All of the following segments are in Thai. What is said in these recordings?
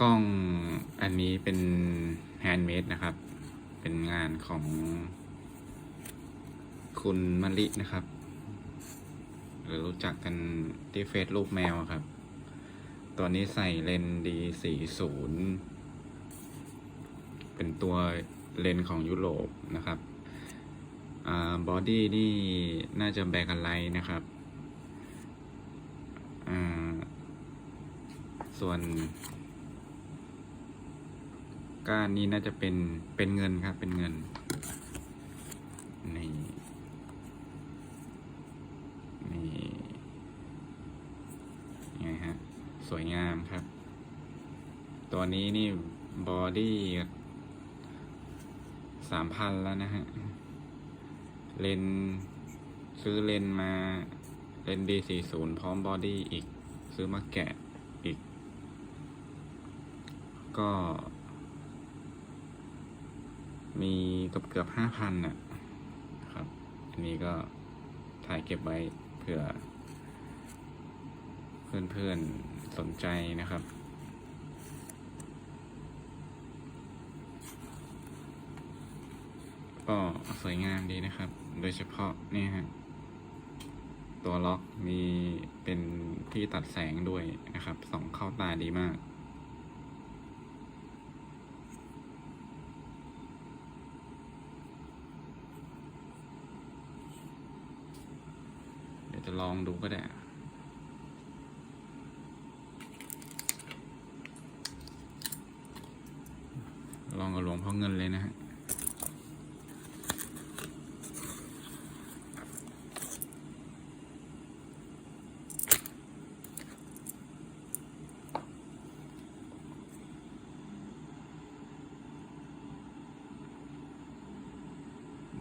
กล้องอันนี้เป็นแฮนด์เมดนะครับ เป็นงานของคุณมะลินะครับ หรือรู้จักกันที่เฟซรูปแมวครับ ตัวนี้ใส่เลนส์ดีสี่ศูนย์เป็นตัวเลนส์ของยุโรปนะครับอ่าบอดี้นี่น่าจะแบกอะไรนะครับอ่าส่วน ก้านนี้น่าจะเป็นเป็นเงินครับ เป็นเงินนี่นี่ไงฮะสวยงามครับ ตัวนี้นี่บอดี้สามพันแล้วนะฮะ เลนซื้อเลนมา เลนดีสี่ศูนย์พร้อมบอดี้อีก ซื้อมาแกะอีก ก็ มีเกือบเกือบห้าพันน่ะครับ อันนี้ก็ถ่ายเก็บไว้เผื่อ เพื่อนๆสนใจนะครับก็สวยงามดีนะครับ โดยเฉพาะนี่ฮะ ตัวล็อกมีเป็นที่ตัดแสงด้วยนะครับ ส่องเข้าตาดีมาก เดี๋ ยวจะลองดูก็ได้ลองกับหลวงพ่อเงินเลยนะฮะ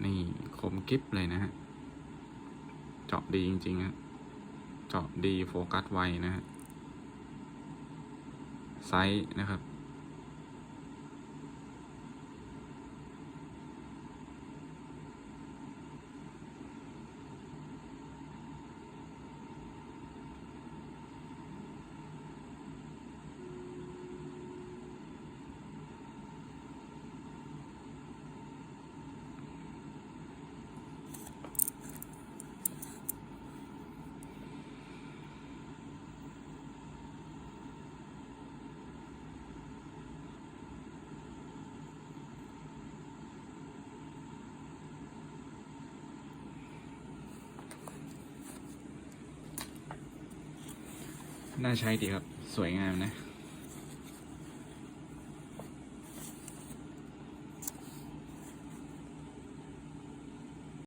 นี่คมกริบเลยนะฮะ เจาะดีจริงๆฮะเจาะดีโฟกัสไวนะฮะไซส์นะครับ น่าใช้ดีครับ สวยงามนะ